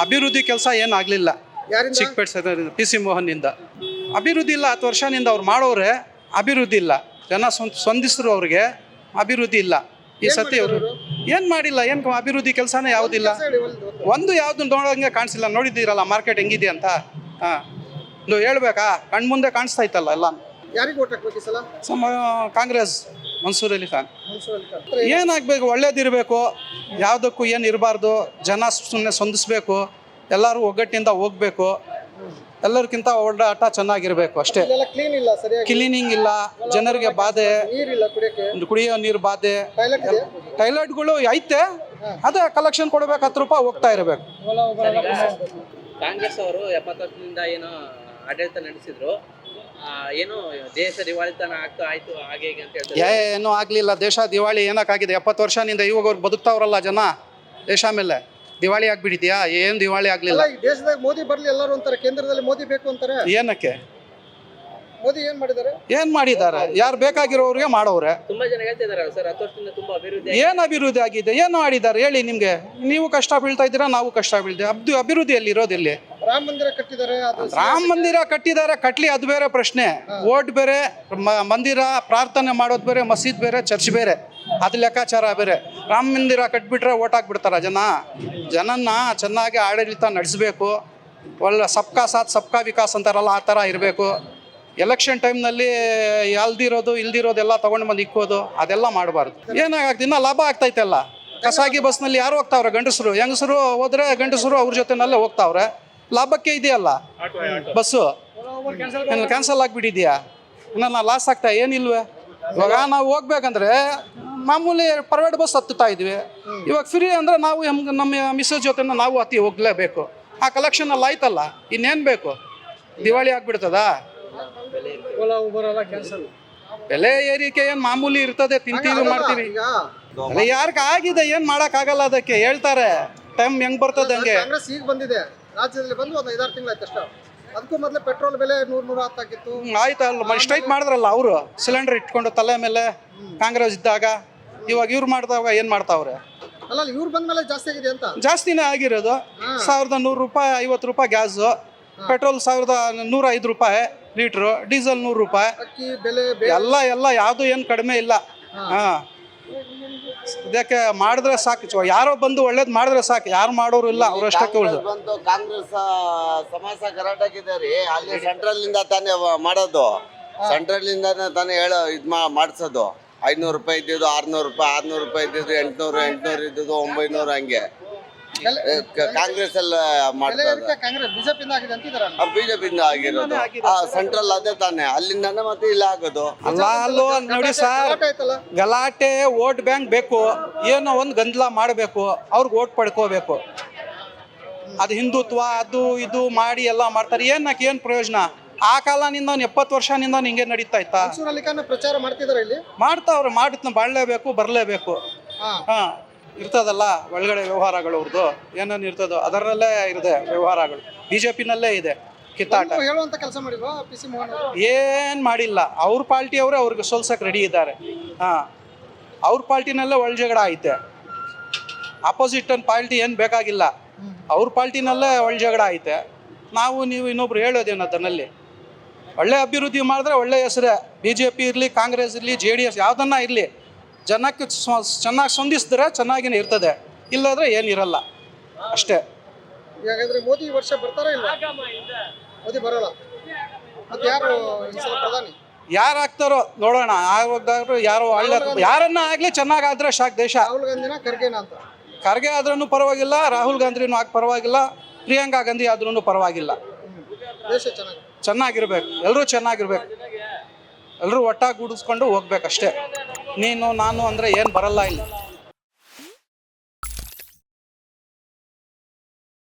ಅಭಿವೃದ್ಧಿ ಕೆಲಸ ಏನಾಗಲಿಲ್ಲ ಚಿಕ್ಕಪೇಟೆ ಸದರಿಂದ ಪಿ ಸಿ ಮೋಹನ್ನಿಂದ. ಅಭಿವೃದ್ಧಿ ಇಲ್ಲ ಹತ್ತು ವರ್ಷದಿಂದ ಅವ್ರು ಮಾಡೋರೆ ಅಭಿವೃದ್ಧಿ ಇಲ್ಲ. ಜನ ಸ್ವಂದಿಸಿದ್ರು ಅವ್ರಿಗೆ ಅಭಿವೃದ್ಧಿ ಇಲ್ಲ. ಈ ಸತಿ ಅವರು ಏನು ಮಾಡಿಲ್ಲ ಏನು ಅಭಿವೃದ್ಧಿ ಕೆಲಸನೇ ಯಾವುದಿಲ್ಲ. ಒಂದು ಯಾವುದು ನೋಡೋಂಗೆ ಕಾಣಿಸಿಲ್ಲ. ನೋಡಿದ್ದೀರಲ್ಲ ಮಾರ್ಕೆಟ್ ಹೆಂಗಿದೆ ಅಂತ. ಹಾಂ. ಹೇಳಬೇಕಾ ಹೇಳ್ಬೇಕಾ? ಕಣ್ಮುಂದೆ ಕಾಣಿಸ್ತಾ ಇತ್ತಲ್ಲ ಎಲ್ಲ ಸಮ ಕಾಂಗ್ರೆಸ್. ಮನ್ಸೂರ್ ಅಲಿ ಖಾನ್. ಮನ್ಸೂರ್ ಅಲಿ ಖಾನ್. ಏನಾಗಬೇಕು ಒಳ್ಳೇದಿರಬೇಕು ಯಾವುದಕ್ಕೂ ಏನು ಇರಬಾರ್ದು ಜನ ಸುಮ್ಮನೆ ಸಂದಿಸ್ಬೇಕು ಎಲ್ಲರೂ ಒಗ್ಗಟ್ಟಿಂದ ಹೋಗ್ಬೇಕು ಎಲ್ಲರಿಗಿಂತ ಓಡಾಟ ಚೆನ್ನಾಗಿರಬೇಕು ಅಷ್ಟೇ. ಕ್ಲೀನ್ ಇಲ್ಲ ಸರಿಯಾಗಿ ಕ್ಲೀನಿಂಗ್ ಇಲ್ಲ ಜನರಿಗೆ ಬಾಧೆ ನೀರಿಲ್ಲ ಕುಡಿಯಕ್ಕೆ. ಒಂದು ಕುಡಿಯೋ ನೀರು ಬಾಧೆ ಟಾಯ್ಲೆಟ್ ಇದೆ? ಟೈಲೆಟ್ಗಳು ಐತೆ ಅದೇ ಕಲೆಕ್ಷನ್ ಕೊಡ್ಬೇಕು ಹತ್ತು ರೂಪಾಯಿ ಹೋಗ್ತಾ ಇರಬೇಕು. ಕಾಂಗ್ರೆಸ್ ಅವರು ಎಪ್ಪತ್ತು ಏನೋ ಏನು ಆಡಳಿತ ನಡೆಸಿದ್ರು. ಏನು ದೇಶ ದಿವಾಳಿತನ ಆಗ್ತಾ ಆಯ್ತು ಹಾಗೆ ಹೀಗೆ ಅಂತ ಹೇಳ್ತಾರೆ. ಏನೂ ಆಗಲಿಲ್ಲ. ದೇಶ ದಿವಾಳಿ ಏನಕ್ಕಾಗಿದೆ? ಎಪ್ಪತ್ತು ವರ್ಷದಿಂದ ಇವಾಗ ಅವ್ರು ಬದುಕ್ತಾವ್ರಲ್ಲ ಜನ ದೇಶ ಮೇಲೆ. ದಿವಾಳಿ ಆಗ್ಬಿಟ್ಟಿದ್ಯಾ? ಏನ್ ದಿವಾಳಿ ಆಗಲಿಲ್ಲ? ಅಲ್ಲ ಈ ದೇಶದಾಗ ಮೋದಿ ಬರ್ಲಿ ಎಲ್ಲರೂ ಅಂತಾರೆ. ಕೇಂದ್ರದಲ್ಲಿ ಮೋದಿ ಬೇಕು ಅಂತಾರೆ. ಏನಕ್ಕೆ? ಮೋದಿ ಏನ್ ಮಾಡಿದ್ದಾರೆ? ಏನು ಮಾಡಿದ್ದಾರೆ? ಯಾರು ಬೇಕಾಗಿರೋರಿಗೆ ಮಾಡೋರೆ ತುಂಬಾ ಜನ ಹೇಳ್ತಿದಾರೆ ಸರ್ ಹತ್ತು ವರ್ಷದಿಂದ ತುಂಬಾ ಅಭಿವೃದ್ಧಿ ಏನು ಅಭಿವೃದ್ಧಿ ಆಗಿದೆ? ಏನು ಮಾಡಿದ್ದಾರೆ? ಹೇಳಿ ನಿಮಗೆ. ನೀವು ಕಷ್ಟ ಬೀಳ್ತಾ ಇದ್ದೀರಾ ನಾವು ಕಷ್ಟ ಬೀಳ್ತೀವಿ ಅಬ್ದು ಅಭಿವೃದ್ಧಿಯಲ್ಲಿ ಇರೋದಿಲ್ಲಿ. ರಾಮ ಮಂದಿರ ಕಟ್ಟಿದ್ದಾರೆ ರಾಮ ಮಂದಿರ ಕಟ್ಟಿದ್ದಾರೆ ಕಟ್ಲಿ ಅದು ಬೇರೆ ಪ್ರಶ್ನೆ. ಓಟ್ ಬೇರೆ ಮ- ಮಂದಿರ ಪ್ರಾರ್ಥನೆ ಮಾಡೋದು ಬೇರೆ ಮಸೀದ್ ಬೇರೆ ಚರ್ಚ್ ಬೇರೆ. ಅದು ಲೆಕ್ಕಾಚಾರ ಬೇರೆ. ರಾಮ ಮಂದಿರ ಕಟ್ಬಿಟ್ರೆ ಓಟ್ ಹಾಕ್ಬಿಡ್ತಾರ ಜನ? ಜನನ್ನ ಚೆನ್ನಾಗಿ ಆಡಳಿತ ನಡೆಸಬೇಕು. ಒಳ್ಳೆ ಸಬ್ಕಾ ಸಾಥ್ ಸಬ್ಕಾ ವಿಕಾಸ್ ಅಂತಾರಲ್ಲ ಆ ಥರ ಇರಬೇಕು. ಎಲೆಕ್ಷನ್ ಟೈಮ್ನಲ್ಲಿ ಅಲ್ದಿರೋದು ಇಲ್ದಿರೋದೆಲ್ಲ ತೊಗೊಂಡು ಬಂದು ಇಕ್ಕೋದು ಅದೆಲ್ಲ ಮಾಡಬಾರ್ದು. ಏನಾಗ್ತದೆ ಇನ್ನೂ ಲಾಭ ಆಗ್ತೈತಲ್ಲ? ಖಾಸಗಿ ಬಸ್ನಲ್ಲಿ ಯಾರು ಹೋಗ್ತಾವ್ರೆ ಗಂಡಸರು? ಹೆಂಗಸರು ಹೋದ್ರೆ ಗಂಡಸರು ಅವ್ರ ಜೊತೆನಲ್ಲೇ ಹೋಗ್ತಾವ್ರೆ. ಲಾಭಕ್ಕೆ ಇದೆಯಲ್ಲ? ಬಸ್ಸು. ಕ್ಯಾನ್ಸಲ್ ಆಗಿಬಿಟ್ಟಿದ್ಯಾ? ನನ್ನ ಲಾಸ್ ಆಗ್ತಾ ಏನಿಲ್ವೇ? ಇವಾಗ ನಾವು ಹೋಗ್ಬೇಕಂದ್ರೆ ಮಾಮೂಲಿ ಪ್ರೈವೇಟ್ ಬಸ್ ಹತ್ತುತ್ತಾ ಇದ್ವಿ. ಇವಾಗ ಫ್ರೀ ಅಂದರೆ ನಾವು ನಮ್ಮ ಮಿಸ್ಸಸ್ ಜೊತೆ ನಾವು ಅತಿ ಹೋಗ್ಲೇಬೇಕು. ಆ ಕಲೆಕ್ಷನ್ ಅಲ್ಲಿ ಆಯ್ತಲ್ಲ ಇನ್ನೇನು ಬೇಕು? ದಿವಾಳಿ ಆಗ್ಬಿಡ್ತದಾ? ಬೆಲೆ ಏರಿಕೆ ಏನು ಮಾಮೂಲಿ ಇರ್ತದೆ ತಿಂತೀವಿ ಮಾಡ್ತೀವಿ. ಯಾರಿಗಾಗಿದೆ ಅಲ್ಲ ಯಾರ್ಗ ಆಗಿದೆ ಏನು ಮಾಡೋಕ್ಕಾಗಲ್ಲ ಅದಕ್ಕೆ ಹೇಳ್ತಾರೆ. ಟೈಮ್ ಹೆಂಗ್ ಬರ್ತದೆ ಹಂಗೆ. ಕಾಂಗ್ರೆಸ್ ಈಗ ಬಂದಿದೆ. ರಾಜ್ಯದಲ್ಲಿ ಬಂದು ಒಂದು ಐದಾರು ತಿಂಗಳಾಯ್ತು ಅಷ್ಟೇ. ಅದಕ್ಕೂ ಮೊದಲು ಪೆಟ್ರೋಲ್ ಬೆಲೆ ನೂರ್ ನೂರ ಹತ್ತಾಗಿತ್ತು ಆಯ್ತು ಅಲ್ಲ ಸ್ಟ್ರೈಕ್ ಮಾಡಿದ್ರಲ್ಲ ಅವರು ಸಿಲಿಂಡರ್ ಇಟ್ಕೊಂಡು ತಲೆ ಮೇಲೆ ಕಾಂಗ್ರೆಸ್ ಇದ್ದಾಗ ಇವಾಗ ಇವ್ರು ಮಾಡಿದಾಗ ಏನು ಮಾಡ್ತಾವ್ರೆ? ಅಲ್ಲ ಇವ್ರು ಬಂದ್ಮೇಲೆ ಜಾಸ್ತಿ ಆಗಿದೆ ಅಂತ. ಜಾಸ್ತಿನೇ ಆಗಿರೋದು. ಸಾವಿರದ ನೂರು ರೂಪಾಯಿ ಐವತ್ತು ರೂಪಾಯಿ ಗ್ಯಾಸು ಪೆಟ್ರೋಲ್ ಸಾವಿರದ ನೂರ ಐದು ರೂಪಾಯಿ ಲೀಟ್ರು ಡೀಸೆಲ್ ನೂರು ರೂಪಾಯಿ. ಅಕ್ಕಿ ಬೆಲೆ ಎಲ್ಲ ಎಲ್ಲ ಯಾವುದು ಏನು ಕಡಿಮೆ ಇಲ್ಲ. ಹಾಂ. ಇದಕ್ಕೆ ಮಾಡಿದ್ರೆ ಸಾಕು ಯಾರೋ ಬಂದು ಒಳ್ಳೇದು ಮಾಡಿದ್ರೆ ಸಾಕು ಯಾರು ಮಾಡೋರು ಇಲ್ಲ ಅವರಷ್ಟಕ್ಕೆ ಉಳಿದು ಕಾಂಗ್ರೆಸ್ ಸಮಾಸ ಕರಾಟಾಗಿದೆ ರೀ ಅಲ್ಲಿ ಸೆಂಟ್ರಲ್ ಇಂದ ತಾನೇ ಮಾಡೋದು. ಸೆಂಟ್ರಲ್ ಇಂದಾನೆ ತಾನೇ ಹೇಳೋ ಇದ್ ಮಾಡಿಸೋದು ಮಾಡ್ಸೋದು. ಐನೂರು ರೂಪಾಯಿ ಇದ್ದಿದ್ದು ಆರ್ನೂರು ರೂಪಾಯಿ ಆರ್ನೂರು ರೂಪಾಯಿ ಇದ್ದಿದ್ದು ಎಂಟ್ನೂರು ಎಂಟ್ನೂರು ಇದ್ದಿದ್ದು ಒಂಬೈನೂರು ಹಂಗೆ. ಕಾಂಗ್ರೆಸ್ ಎಲ್ಲ ಮಾಡ್ತಾರೆ ಕಾಂಗ್ರೆಸ್ ಬಿಜೆಪಿಯಿಂದ ಆಗಿದೆ ಬಿಜೆಪಿಯಿಂದ ಆಗಿರೋದು. ಆ ಸೆಂಟ್ರಲ್ ಅದೇ ತಾನೆ. ಅಲ್ಲಿಂದಾನೆ ಮತ್ತೆ ಇಲ್ಲ ಆಗೋದು. ಅಲ್ಲ ಅಲ್ಲೋ ನೋಡಿ ಸರ್. ಗಲಾಟೆ ವೋಟ್ ಬ್ಯಾಂಕ್ ಬೇಕು. ಏನೋ ಒಂದು ಗೊಂದಲ ಮಾಡಬೇಕು. ಅವ್ರಿಗೆ ವೋಟ್ ಪಡ್ಕೋಬೇಕು. ಅದು ಹಿಂದುತ್ವ ಅದು ಇದು ಮಾಡಿ ಎಲ್ಲ ಮಾಡ್ತಾರೆ. ಏನ್ ಏನ್ ಪ್ರಯೋಜನ? ಆ ಕಾಲನಿಂದ ಒಂದು ಎಪ್ಪತ್ತು ವರ್ಷದಿಂದ ಹಿಂಗೆ ನಡೀತಾ ಇತ್ತಾ? ಪ್ರಚಾರ ಮಾಡ್ತಿದಾರೆ ಇಲ್ಲಿ? ಮಾಡ್ತಾವ್ರೆ. ಮಾಡಿದ್ನ ಬಾಳ್ಲೇಬೇಕು ಬರಲೇಬೇಕು. ಹಾ. ಹಾಂ. ಇರ್ತದಲ್ಲ ಒಳಗಡೆ ವ್ಯವಹಾರಗಳು ಅವ್ರದ್ದು ಏನೇನು ಇರ್ತದೋ ಅದರಲ್ಲೇ ಇರದೆ ವ್ಯವಹಾರಗಳು. ಬಿ ಜೆ ಪಿನಲ್ಲೇ ಇದೆ ಕಿತ್ತಾಟ. ಹೇಳುವಂತ ಕೆಲಸ ಮಾಡಿಲ್ವಾ ಪಿ ಸಿ ಮೋಹನ್ ಅವರು? ಏನು ಮಾಡಿಲ್ಲ. ಅವ್ರ ಪಾರ್ಟಿಯವರೇ ಅವ್ರಿಗೆ ಸೋಲ್ಸಕ್ಕೆ ರೆಡಿ ಇದ್ದಾರೆ. ಹಾಂ. ಅವ್ರ ಪಾರ್ಟಿನಲ್ಲೇ ಒಳ ಜಗಳ ಐತೆ ಅಪೋಸಿಟ್ ಅನ್ ಪಾರ್ಟಿ ಏನು ಬೇಕಾಗಿಲ್ಲ. ಅವ್ರ ಪಾರ್ಟಿನಲ್ಲೇ ಒಳ ಜಗಳ ಐತೆ ನಾವು ನೀವು ಇನ್ನೊಬ್ರು ಹೇಳೋದೇನು ಅದನ್ನಲ್ಲಿ ಒಳ್ಳೆ ಅಭಿವೃದ್ಧಿ ಮಾಡಿದ್ರೆ ಒಳ್ಳೆ ಹೆಸರೇ. ಬಿ ಜೆ ಪಿ ಇರಲಿ ಕಾಂಗ್ರೆಸ್ ಇರಲಿ ಜೆ ಡಿ ಎಸ್ ಯಾವುದನ್ನ ಇರಲಿ. ಜನಕ್ಕೆ ಚೆನ್ನಾಗಿ ಸ್ಪಂದಿಸಿದ್ರೆ ಚೆನ್ನಾಗಿನೇ ಇರ್ತದೆ. ಇಲ್ಲಾದ್ರೆ ಏನಿರಲ್ಲ. ಅಷ್ಟೇ. ಹಾಗಾದ್ರೆ ಮೋದಿ ಈ ವರ್ಷ ಬರ್ತಾರ ಇಲ್ಲ? ಮೋದಿ ಬರಲ್ಲ. ಮತ್ತೆ ಯಾರು ಈ ಸಲ ಪ್ರಧಾನಿ? ಯಾರು ಆಗ್ತಾರೋ ನೋಡೋಣ. ಯಾರೋ ಒಳ್ಳೆ ಯಾರನ್ನ ಆಗಲಿ ಚೆನ್ನಾಗಾದ್ರೆ ಸಾಕು ದೇಶ. ರಾಹುಲ್ ಗಾಂಧಿನ ಖರ್ಗೆನ ಅಂತ. ಖರ್ಗೆ ಆದ್ರೂ ಪರವಾಗಿಲ್ಲ ರಾಹುಲ್ ಗಾಂಧಿನೂ ಆಗ ಪರವಾಗಿಲ್ಲ ಪ್ರಿಯಾಂಕಾ ಗಾಂಧಿ ಆದ್ರೂ ಪರವಾಗಿಲ್ಲ. ದೇಶ ಚೆನ್ನಾಗಿ. ಚೆನ್ನಾಗಿರ್ಬೇಕು. ಎಲ್ಲರೂ ಚೆನ್ನಾಗಿರ್ಬೇಕು. ಎಲ್ಲರೂ ಒಟ್ಟಾಗಿ ಗುಡಿಸ್ಕೊಂಡು ಹೋಗ್ಬೇಕಷ್ಟೇ. ನೀನು ನಾನು ಅಂದರೆ ಏನು ಬರಲ್ಲ ಇಲ್ಲಿ.